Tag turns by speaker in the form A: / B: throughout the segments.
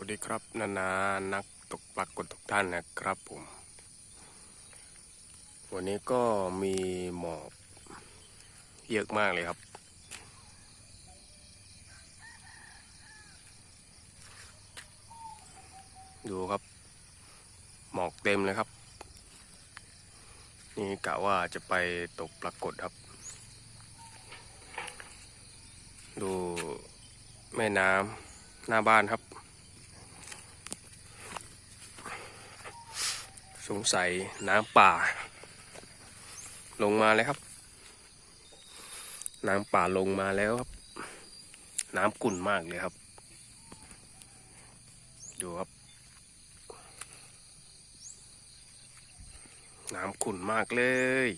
A: วัสดีครับ นานานักตกปลากดทุกท่านนะครับผม วันนี้ก็มีหมอกเยอะมากเลยครับ ดูครับ หมอกเต็มเลยครับ นี่กะว่าจะไปตกปลากดครับ ดูแม่น้ำหน้าบ้านครับ สงสัยน้ำป่า ลงมาแล้วครับ น้ำป่าลงมาแล้วครับ น้ำขุ่นมากเลยครับ ดูครับ น้ำขุ่นมากเลย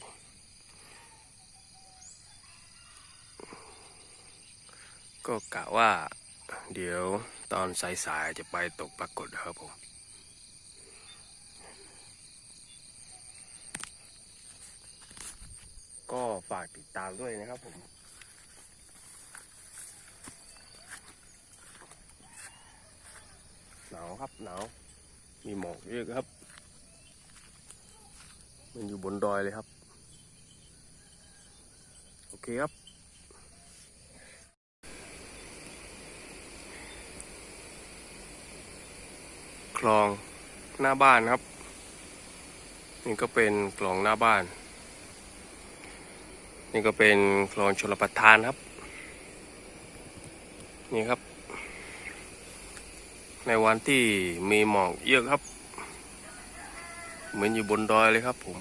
A: ก็กะว่า เดี๋ยวตอนสายๆจะไปตกปรากฏครับผม ก็ฝากติดตามด้วยนะครับผมหนาวครับหนาวมีหมอกเยอะครับ มันอยู่บนดอยเลยครับ โอเคครับ คลองหน้าบ้านครับ นี่ก็เป็นคลองหน้าบ้าน นี่ก็เป็นคลองชลประทานครับ นี่ครับ ในวันที่มีหมอกเยอะครับ เหมือนอยู่บนดอยเลยครับผม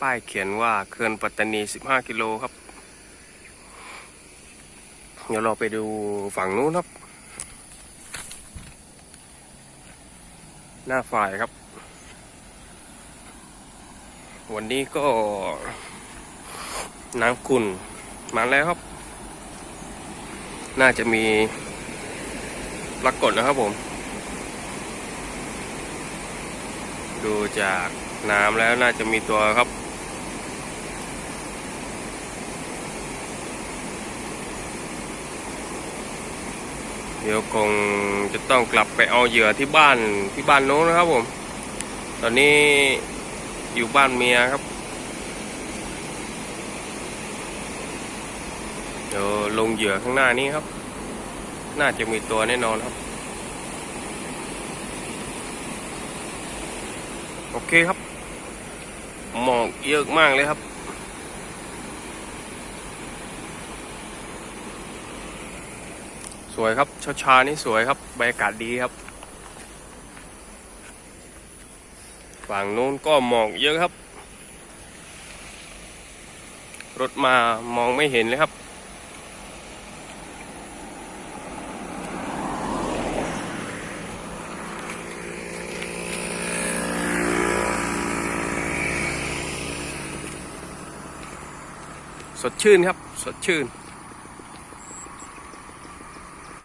A: ป้ายเขียนว่าเขื่อนปัตตานี 15 กิโลครับ เดี๋ยวเราไปดูฝั่งนู้นครับ หน้าฝ่ายครับ วันนี้ก็น้ำขุ่นมาแล้วครับ น่าจะมีปรากฏนะครับผม ดูจากน้ำแล้วน่าจะมีตัวครับ เดี๋ยวคงจะต้องกลับไปเอาเหยื่อที่บ้านที่บ้านโน้นนะครับผม ตอนนี้ อยู่บ้านเมียครับเดี๋ยวลงเหยื่อข้างหน้านี้ครับ น่าจะมีตัวแน่นอนครับ โอเคครับ หมอกเยอะมากเลยครับ สวยครับเช้าชาๆนี่สวยครับบรรยากาศดีครับ ฝั่งนู้นก็หมอกเยอะครับ รถมามองไม่เห็นเลยครับ สดชื่นครับ สดชื่น